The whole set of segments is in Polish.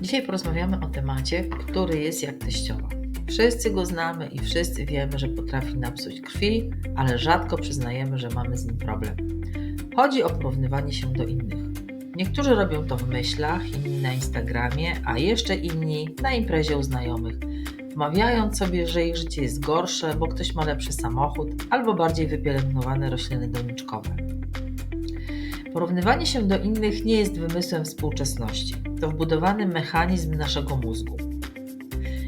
Dzisiaj porozmawiamy o temacie, który jest jak teściowa. Wszyscy go znamy i wszyscy wiemy, że potrafi napsuć krwi, ale rzadko przyznajemy, że mamy z nim problem. Chodzi o porównywanie się do innych. Niektórzy robią to w myślach, inni na Instagramie, a jeszcze inni na imprezie u znajomych, wmawiając sobie, że ich życie jest gorsze, bo ktoś ma lepszy samochód albo bardziej wypielęgnowane rośliny doniczkowe. Porównywanie się do innych nie jest wymysłem współczesności. To wbudowany mechanizm naszego mózgu.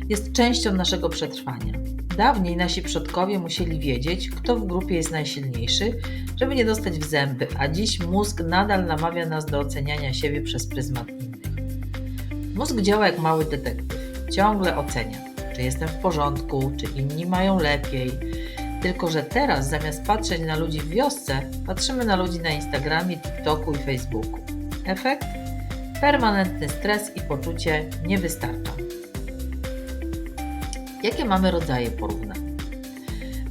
Jest częścią naszego przetrwania. Dawniej nasi przodkowie musieli wiedzieć, kto w grupie jest najsilniejszy, żeby nie dostać w zęby, a dziś mózg nadal namawia nas do oceniania siebie przez pryzmat innych. Mózg działa jak mały detektyw. Ciągle ocenia, czy jestem w porządku, czy inni mają lepiej, tylko, że teraz zamiast patrzeć na ludzi w wiosce, patrzymy na ludzi na Instagramie, TikToku i Facebooku. Efekt? Permanentny stres i poczucie nie wystarcza. Jakie mamy rodzaje porównań?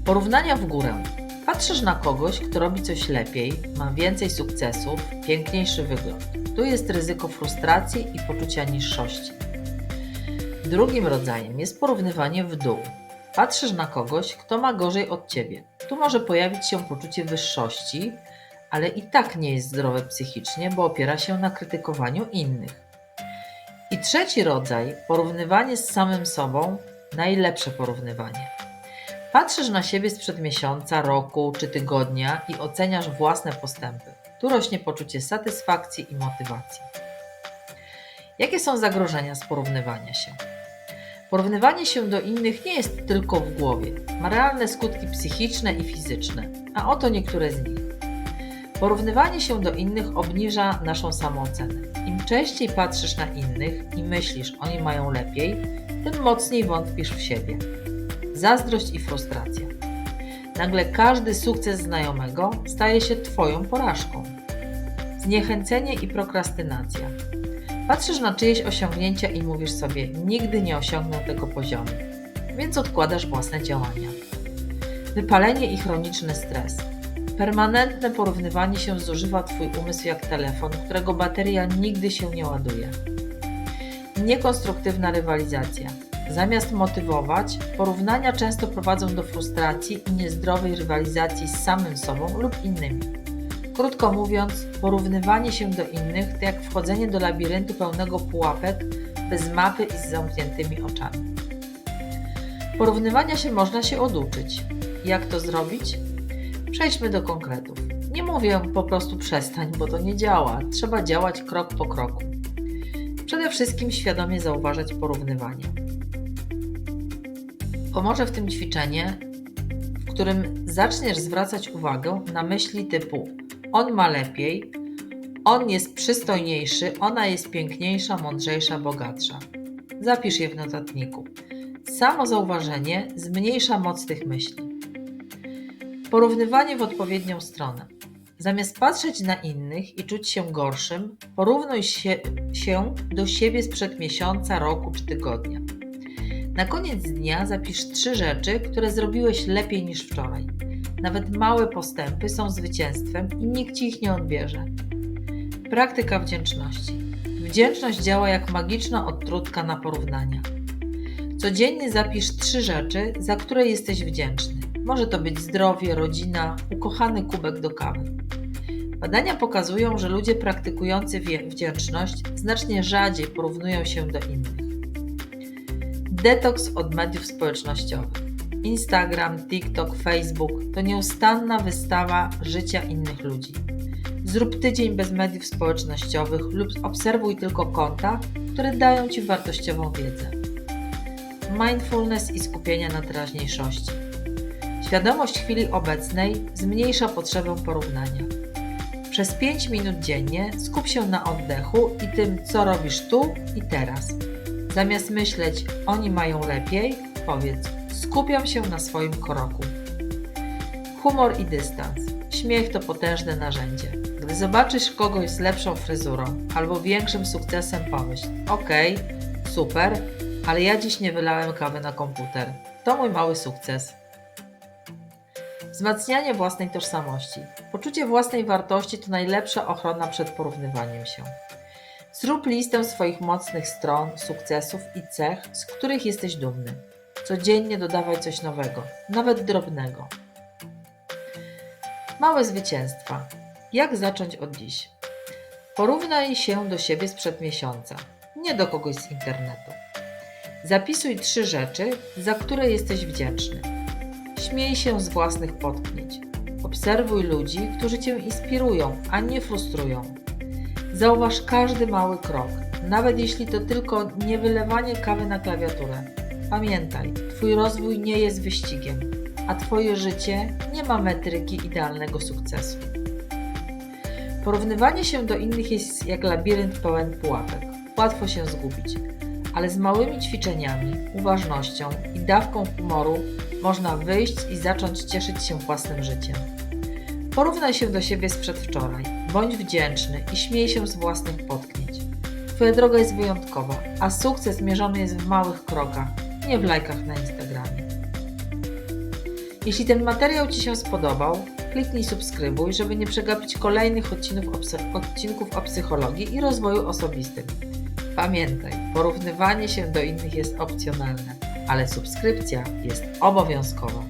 Porównania w górę. Patrzysz na kogoś, kto robi coś lepiej, ma więcej sukcesów, piękniejszy wygląd. Tu jest ryzyko frustracji i poczucia niższości. Drugim rodzajem jest porównywanie w dół. Patrzysz na kogoś, kto ma gorzej od ciebie. Tu może pojawić się poczucie wyższości, ale i tak nie jest zdrowe psychicznie, bo opiera się na krytykowaniu innych. I trzeci rodzaj, porównywanie z samym sobą, najlepsze porównywanie. Patrzysz na siebie sprzed miesiąca, roku czy tygodnia i oceniasz własne postępy. Tu rośnie poczucie satysfakcji i motywacji. Jakie są zagrożenia z porównywania się? Porównywanie się do innych nie jest tylko w głowie. Ma realne skutki psychiczne i fizyczne, a oto niektóre z nich. Porównywanie się do innych obniża naszą samoocenę. Im częściej patrzysz na innych i myślisz, oni mają lepiej, tym mocniej wątpisz w siebie. Zazdrość i frustracja. Nagle każdy sukces znajomego staje się Twoją porażką. Zniechęcenie i prokrastynacja. Patrzysz na czyjeś osiągnięcia i mówisz sobie, nigdy nie osiągnę tego poziomu, więc odkładasz własne działania. Wypalenie i chroniczny stres. Permanentne porównywanie się zużywa Twój umysł jak telefon, którego bateria nigdy się nie ładuje. Niekonstruktywna rywalizacja. Zamiast motywować, porównania często prowadzą do frustracji i niezdrowej rywalizacji z samym sobą lub innymi. Krótko mówiąc, porównywanie się do innych to jak wchodzenie do labiryntu pełnego pułapek bez mapy i z zamkniętymi oczami. Porównywania się można się oduczyć. Jak to zrobić? Przejdźmy do konkretów. Nie mówię po prostu przestań, bo to nie działa. Trzeba działać krok po kroku. Przede wszystkim świadomie zauważać porównywanie. Pomoże w tym ćwiczenie, w którym zaczniesz zwracać uwagę na myśli typu on ma lepiej, on jest przystojniejszy, ona jest piękniejsza, mądrzejsza, bogatsza. Zapisz je w notatniku. Samo zauważenie zmniejsza moc tych myśli. Porównywanie w odpowiednią stronę. Zamiast patrzeć na innych i czuć się gorszym, porównuj się, się do siebie sprzed miesiąca, roku czy tygodnia. Na koniec dnia zapisz trzy rzeczy, które zrobiłeś lepiej niż wczoraj. Nawet małe postępy są zwycięstwem i nikt ci ich nie odbierze. Praktyka wdzięczności. Wdzięczność działa jak magiczna odtrutka na porównania. Codziennie zapisz trzy rzeczy, za które jesteś wdzięczny. Może to być zdrowie, rodzina, ukochany kubek do kawy. Badania pokazują, że ludzie praktykujący wdzięczność znacznie rzadziej porównują się do innych. Detoks od mediów społecznościowych. Instagram, TikTok, Facebook to nieustanna wystawa życia innych ludzi. Zrób tydzień bez mediów społecznościowych lub obserwuj tylko konta, które dają Ci wartościową wiedzę. Mindfulness i skupienie na teraźniejszości. Świadomość chwili obecnej zmniejsza potrzebę porównania. Przez 5 minut dziennie skup się na oddechu i tym, co robisz tu i teraz. Zamiast myśleć, oni mają lepiej, powiedz, skupiam się na swoim kroku. Humor i dystans. Śmiech to potężne narzędzie. Gdy zobaczysz kogoś z lepszą fryzurą albo większym sukcesem, pomyśl: OK, super, ale ja dziś nie wylałem kawy na komputer. To mój mały sukces. Wzmacnianie własnej tożsamości. Poczucie własnej wartości to najlepsza ochrona przed porównywaniem się. Zrób listę swoich mocnych stron, sukcesów i cech, z których jesteś dumny. Codziennie dodawaj coś nowego, nawet drobnego. Małe zwycięstwa. Jak zacząć od dziś? Porównaj się do siebie sprzed miesiąca, nie do kogoś z internetu. Zapisuj trzy rzeczy, za które jesteś wdzięczny. Śmiej się z własnych potknięć. Obserwuj ludzi, którzy cię inspirują, a nie frustrują. Zauważ każdy mały krok, nawet jeśli to tylko nie wylewanie kawy na klawiaturę. Pamiętaj, Twój rozwój nie jest wyścigiem, a Twoje życie nie ma metryki idealnego sukcesu. Porównywanie się do innych jest jak labirynt pełen pułapek. Łatwo się zgubić, ale z małymi ćwiczeniami, uważnością i dawką humoru można wyjść i zacząć cieszyć się własnym życiem. Porównaj się do siebie sprzed wczoraj, bądź wdzięczny i śmiej się z własnych potknięć. Twoja droga jest wyjątkowa, a sukces mierzony jest w małych krokach, nie w lajkach na Instagramie. Jeśli ten materiał Ci się spodobał, kliknij subskrybuj, żeby nie przegapić kolejnych odcinków odcinków o psychologii i rozwoju osobistym. Pamiętaj, porównywanie się do innych jest opcjonalne, ale subskrypcja jest obowiązkowa.